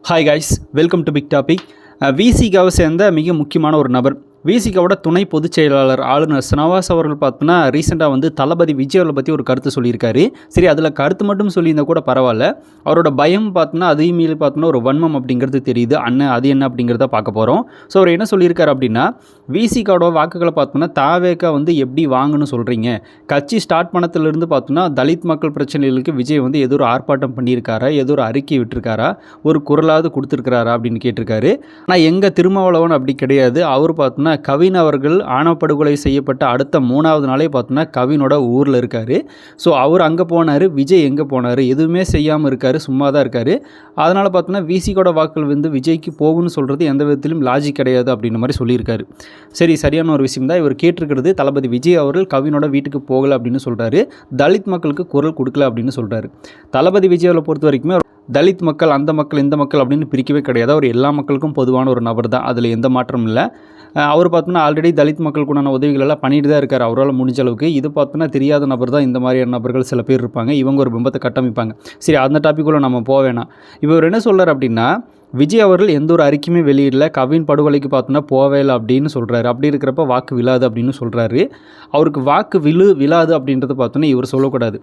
Hi guys welcome to big topic விசிகாவை சேர்ந்த மிக முக்கியமான ஒரு நபர். விசிகாவோட துணை பொதுச் செயலாளர் ஆளுநர் ஸ்னவாஸ் அவர்கள் பார்த்தோன்னா ரீசெண்டாக வந்து தளபதி விஜய் அவர்களை பற்றி ஒரு கருத்து சொல்லியிருக்காரு. சரி அதில் கருத்து மட்டும் சொல்லியிருந்தால் கூட பரவாயில்ல. அவரோட பயம் பார்த்தோன்னா அதையும் மீறி பார்த்தோன்னா ஒரு வன்மம் அப்படிங்கிறது தெரியுது. அண்ணன் அது என்ன அப்படிங்கிறத பார்க்க போகிறோம் ஸோ அவர் என்ன சொல்லியிருக்காரு அப்படின்னா விசிகாவோட வாக்குகளை பார்த்தோன்னா தாவேக்கா வந்து எப்படி வாங்கன்னு சொல்கிறீங்க கட்சி ஸ்டார்ட் பண்ணத்துலேருந்து பார்த்தோன்னா தலித் மக்கள் பிரச்சனைகளுக்கு விஜய் வந்து ஏதோ ஒரு ஆர்ப்பாட்டம் பண்ணியிருக்காரா? ஏதோ ஒரு அறிக்கை விட்டிருக்காரா? ஒரு குரலாவது கொடுத்துருக்காரா அப்படின்னு கேட்டிருக்காரு. ஆனால் எங்கள் திருமாவளவன் அப்படி கிடையாது. அவர் பார்த்தோன்னா கவின் அவர்கள் ஆணப்படுகொலை செய்யப்பட்ட அடுத்த மூணாவது நாளே பார்த்தோன்னா கவினோட ஊரில் இருக்கார். ஸோ அவர் அங்கே போனார் விஜய் எங்கே போனார் எதுவுமே செய்யாமல் இருக்கார் சும்மா தான் இருக்கார். அதனால் பார்த்தோன்னா விசிகோட வாக்கள் வந்து விஜய்க்கு போகும்னு சொல்கிறது எந்த விதத்திலும் லாஜிக் கிடையாது அப்படின்ற மாதிரி சொல்லியிருக்காரு. சரி சரியான ஒரு விஷயம் தான். இவர் கேட்டிருக்கிறது தளபதி விஜய் அவர்கள் கவினோட வீட்டுக்கு போகலை அப்படின்னு சொல்கிறாரு தலித் மக்களுக்கு குரல் கொடுக்கல அப்படின்னு சொல்கிறாரு தளபதி விஜய் அவரை பொறுத்த வரைக்குமே தலித் மக்கள் அந்த மக்கள் இந்த மக்கள் அப்படின்னு பிரிக்கவே கிடையாது. அவர் எல்லா மக்களுக்கும் பொதுவான ஒரு நபர் தான். அதில் எந்த மாற்றமும் இல்லை. அவர் பார்த்தோன்னா ஆல்ரெடி தலித் மக்களுக்குண்டான உதவிகள் எல்லாம் பண்ணிட்டு தான் இருக்கார். அவரால் முடிஞ்ச அளவுக்கு. இது பார்த்தோன்னா தெரியாத நபர் தான் இந்த மாதிரியான நபர்கள் சில பேர் இருப்பாங்க. இவங்க ஒரு பிம்பத்தை கட்டமைப்பாங்க. சரி அந்த டாப்பிக்குள்ளே நம்ம போக வேணாம். இவர் என்ன சொல்கிறார் அப்படின்னா விஜய் அவர்கள் எந்த ஒரு அறிக்கையுமே வெளியிடல. கவின் படுகொலைக்கு பார்த்தோன்னா போவே இல்லை அப்படின்னு சொல்கிறாரு அப்படி இருக்கிறப்ப வாக்கு விழாது அப்படின்னு சொல்கிறாரு அவருக்கு வாக்கு விழு விழாது அப்படின்றத பார்த்தோன்னா இவர் சொல்லக்கூடாது.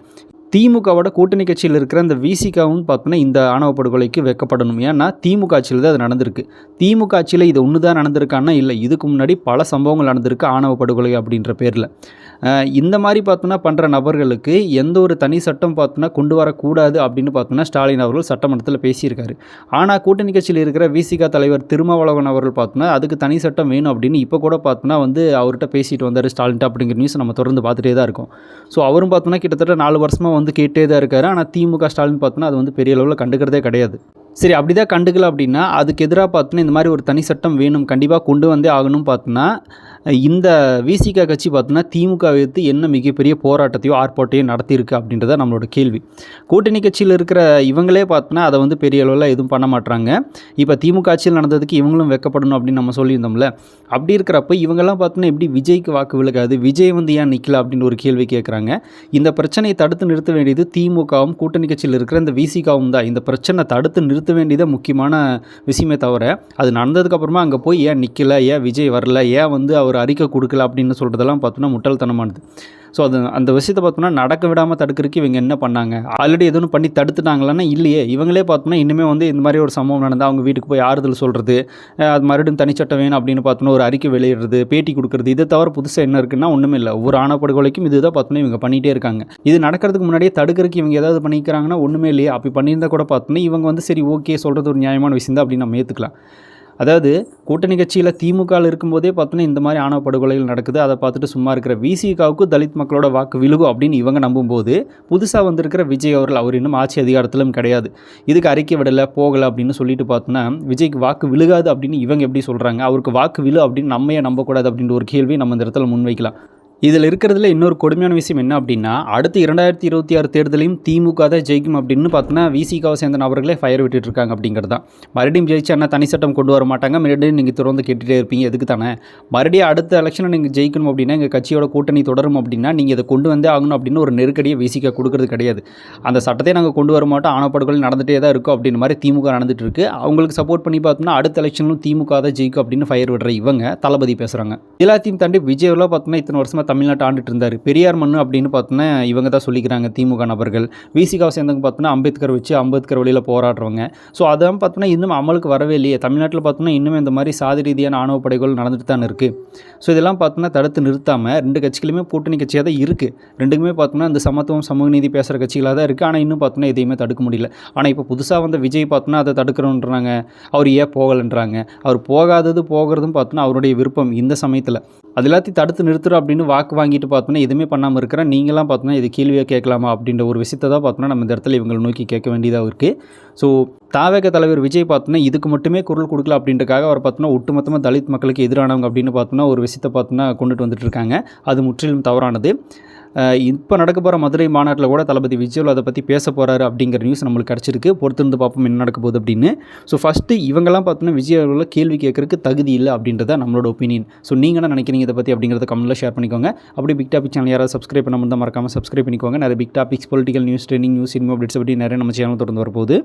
திமுகவோட கூட்டணி கட்சியில் இருக்கிற அந்த விசிகாவும் பார்த்தோன்னா இந்த ஆணவ படுகொலைக்கு வெக்கப்படணும். ஏன்னா திமுக ஆட்சியில் தான் அது நடந்திருக்கு. திமுக ஆட்சியில் இது ஒன்று தான் நடந்திருக்கான்னா இல்லை இதுக்கு முன்னாடி பல சம்பவங்கள் நடந்திருக்கு ஆணவ படுகொலை அப்படின்ற பேரில். இந்த மாதிரி பார்த்தோன்னா பண்ணுற நபர்களுக்கு எந்த ஒரு தனி சட்டம் பார்த்தோன்னா கொண்டு வரக்கூடாது அப்படின்னு பார்த்தோன்னா ஸ்டாலின் அவர்கள் சட்டமன்றத்தில் பேசியிருக்காரு. ஆனால் கூட்டணி கட்சியில் இருக்கிற விசிகா தலைவர் திருமாவளவன் அவர்கள் பார்த்தோன்னா அதுக்கு தனி சட்டம் வேணும் அப்படின்னு இப்போ கூட பார்த்தோன்னா வந்து அவர்கிட்ட பேசிட்டு வந்தார் ஸ்டாலின் அப்படிங்கிற நியூஸ் நம்ம தொடர்ந்து பார்த்துட்டே தான் இருக்கோம். ஸோ அவரும் பார்த்தோன்னா கிட்டத்தட்ட நாலு வருஷமாக வந்து கேட்டே தான் இருக்காரு. ஆனால் திமுக ஸ்டாலின் பார்த்தோன்னா அது வந்து பெரிய அளவில் கண்டுக்கிறதே கிடையாது. சரி அப்படி தான் கண்டுக்கல அப்படின்னா அதுக்கு எதிராக பார்த்தோன்னா இந்த மாதிரி ஒரு தனி சட்டம் வேணும் கண்டிப்பாக கொண்டு வந்தே ஆகணும் பார்த்தோன்னா இந்த விசிகா கட்சி பார்த்தோன்னா திமுக எதிர்த்து என்ன மிகப்பெரிய போராட்டத்தையோ ஆர்ப்பாட்டையோ நடத்தியிருக்கு அப்படின்றத நம்மளோட கேள்வி. கூட்டணி கட்சியில் இருக்கிற இவங்களே பார்த்தோன்னா அதை வந்து பெரிய அளவில் எதுவும் பண்ண மாட்டாங்க இப்போ திமுக ஆட்சியில் நடந்ததுக்கு இவங்களும் வெக்கப்படணும் அப்படின்னு நம்ம சொல்லியிருந்தோம்ல. அப்படி இருக்கிறப்ப இவங்கெல்லாம் பார்த்தோன்னா எப்படி விஜய்க்கு வாக்கு விழுகாது விஜய் வந்து ஏன் நிற்கல அப்படின்னு ஒரு கேள்வி கேட்குறாங்க. இந்த பிரச்சனையை தடுத்து நிறுத்த வேண்டியது திமுகவும் கூட்டணி கட்சியில் இருக்கிற இந்த விசிகாவும் தான். இந்த பிரச்சனை தடுத்து நிறுத்த வேண்டியது முக்கியமான விஷயமே தவிர அது நடந்ததுக்கப்புறமா அங்கே போய் ஏன் நிற்கல ஏன் விஜய் வரல ஏன் வந்து அவர் அறிக்கை கொடுக்கல அப்படின்னு சொல்கிறதெல்லாம் பார்த்தோன்னா முட்டாள்தனமானது. ஸோ அது அந்த விஷயத்தை பார்த்தோன்னா நடக்க விடாமல் தடுக்கிறதுக்கு இவங்க என்ன பண்ணாங்க? ஆல்ரெடி எதுவும் பண்ணி தடுத்துட்டாங்களான்னா இல்லையே. இவங்களே பார்த்தோன்னா இன்னுமே வந்து இந்த மாதிரி ஒரு சம்பவம் நடந்தால் அவங்க வீட்டுக்கு போய் ஆறுதல் சொல்கிறது அது மறுபடியும் தனிச்சட்டம் வேணும் அப்படின்னு பார்த்தோன்னா ஒரு அறிக்கை வெளியிடுறது பேட்டி கொடுக்குறது இதை தவிர புதுசாக என்ன இருக்குன்னா ஒன்றுமே இல்லை. ஒவ்வொரு ஆணப்படுகொலைக்கும் இதுதான் பார்த்தோன்னா இவங்க பண்ணிகிட்டே இருக்காங்க. இது நடக்கிறதுக்கு முன்னாடியே தடுக்கிறதுக்கு இவங்க ஏதாவது பண்ணிக்கிறாங்கன்னா ஒன்றுமே இல்லையே. அப்படி பண்ணியிருந்தா கூட பார்த்தோன்னா இவங்க வந்து சரி ஓகே சொல்கிறது ஒரு நியாயமான விஷயம் தான் அப்படின்னு நம்ம ஏற்றுக்கலாம் அதாவது கூட்டணி கட்சியில் திமுகவில் இருக்கும்போதே பார்த்தோன்னா இந்த மாதிரி ஆணவ படுகொலைகள் நடக்குது. அதை பார்த்துட்டு சும்மா இருக்கிற விசிகாவுக்கு தலித் மக்களோட வாக்கு விழுகும் அப்படின்னு இவங்க நம்பும்போது புதுசாக வந்திருக்கிற விஜய் அவர்கள் அவர் இன்னும் ஆட்சி அதிகாரத்திலும் கிடையாது. இதுக்கு அறிக்கை விடலை போகலை அப்படின்னு சொல்லிட்டு பார்த்தோன்னா விஜய்க்கு வாக்கு விழுகாது அப்படின்னு இவங்க எப்படி சொல்கிறாங்க அவருக்கு வாக்கு விழு அப்படின்னு நம்மையே நம்பக்கூடாது அப்படின்ற ஒரு கேள்வி நம்ம இந்த இடத்துல முன்வைக்கலாம். இதில் இருக்கிறதுல இன்னொரு கொடுமையான விஷயம் என்ன அப்படின்னா அடுத்து இரண்டாயிரத்தி இருபத்தி ஆறு தேர்தலையும் திமுக தான் ஜெயிக்கும் அப்படின்னு பார்த்தோன்னா விசிகாவை சேர்ந்த நபர்களே ஃபயர் விட்டுட்டு இருக்காங்க அப்படிங்கிறது தான். மறுபடியும் ஜெயிச்சா என்ன தனி சட்டம் கொண்டு வர மாட்டாங்க? மறுபடியும் நீங்கள் தொடர்ந்து கேட்டுகிட்டே இருப்பீங்க. எதுக்கு தானே? மறுபடியும் அடுத்த எலெக்ஷனை நீங்கள் ஜெயிக்கணும் அப்படின்னா எங்கள் கட்சியோட கூட்டணி தொடரும் அப்படின்னா நீங்கள் இதை கொண்டு வந்தே ஆகணும் அப்படின்னு ஒரு நெருக்கடியை விசிகா கொடுக்கறது கிடையாது. அந்த சட்டத்தை நாங்கள் கொண்டு வர மாட்டோம். ஆணப்படுகொலை நடந்துகிட்டே தான் இருக்கும் அப்படின்ற மாதிரி திமுக நடந்துட்டு இருக்கு. அவங்களுக்கு சப்போர்ட் பண்ணி பார்த்தோம்னா அடுத்த எலெக்ஷனும் திமுக தான் ஜெயிக்கும் அப்படின்னு ஃபயர் விடுற இவங்க தளபதி பேசுகிறாங்க எல்லாத்தையும் தாண்டி விஜயவில் பார்த்தோன்னா இத்தனை வருஷமாக தமிழ்நாட்டை ஆண்டுட்டு இருந்தார். பெரியார் மண்ணு அப்படின்னு பார்த்தோன்னா இவங்க தான் சொல்லிக்கிறாங்க திமுக நபர்கள். விசிகாவை சேர்ந்தவங்க பார்த்தோன்னா அம்பேத்கர் வச்சு அம்பேத்கர் வழியில் போராடுறவங்க. ஸோ அதான் பார்த்தோன்னா இன்னும் அமலுக்கு வரவே இல்லையே. தமிழ்நாட்டில் பார்த்தோன்னா இன்னும் இந்த மாதிரி சாதி ரீதியான ஆணவ படைகள் நடந்துட்டு தான் இருக்குது ஸோ இதெல்லாம் பார்த்தோன்னா தடுத்து நிறுத்தாமல் ரெண்டு கட்சிகளுமே கூட்டணி கட்சியாக தான் இருக்குது ரெண்டுக்குமே பார்த்தோன்னா இந்த சமத்துவம் சமூக நீதி பேசுகிற கட்சிகளாக தான் இருக்குது ஆனால் இன்னும் பார்த்தோன்னா எதையுமே தடுக்க முடியல. ஆனால் இப்போ புதுசாக வந்த விஜய் பார்த்தோன்னா அதை தடுக்கிறோன்றாங்க அவர் ஏன் போகலைன்றாங்க. அவர் போகாதது போகிறதும் பார்த்தோன்னா அவருடைய விருப்பம் இந்த சமயத்தில். அது எல்லாத்தையும் தடுத்து நிறுத்துறோம் அப்படின்னு வாக்கு வாங்கிட்டு பார்த்தோன்னா எதுவுமே பண்ணாமல் இருக்கிற நீங்களாம் பார்த்தோன்னா இது கேள்வியாக கேட்கலாமா அப்படின்ற ஒரு விஷயத்தை தான் பார்த்தோன்னா நம்ம இந்த இடத்துல இவங்களை நோக்கி கேட்க வேண்டியதாக இருக்குது ஸோ தாவேக தலைவர் விஜய் பார்த்தோன்னா இதுக்கு மட்டுமே குரல் கொடுக்கல அப்படின்றக்காக அவர் பார்த்தோன்னா ஒட்டுமொத்தமாக தலித் மக்களுக்கு எதிரானவங்க அப்படின்னு பார்த்தோன்னா ஒரு விஷயத்தை பார்த்தோன்னா கொண்டுட்டு வந்துட்டு இருக்காங்க. அது முற்றிலும் தவறானது. இப்போ நடக்க போகிற மதுரை மாநாட்டில் கூட தளபதி விஜய் அதை பற்றி பேச போகிறாரு அப்படிங்கிற நியூஸ் நம்மளுக்கு கிடச்சிருக்கு. பொறுத்திருந்து பார்ப்போம் என்ன நடக்க போகுது அப்படின்னு. ஸோ ஃபஸ்ட்டு இவங்கெல்லாம் பார்த்தோன்னா விஜய் அவர்களை கேள்வி கேட்கறதுக்கு தகுதி இல்லை அப்படின்றத நம்மளோட ஒப்பீனியன் ஸோ நீங்கள் என்ன நினைக்கிறீங்க இதை பற்றி அப்படிங்கிறத கமெண்ட்டில் ஷேர் பண்ணிக்கோங்க. அப்படி பிக் டாபிக் சேனல் யாராவது சப்ஸ்கிரைப் பண்ண முடிந்தால் மறக்காமல் சப்ஸ்கிரைப் பண்ணிக்கோங்க. நிறைய big topics political news training news இன்மோ updates அப்படி நிறைய நம்ம சேனல் தொடர்ந்து வரப்போகுது.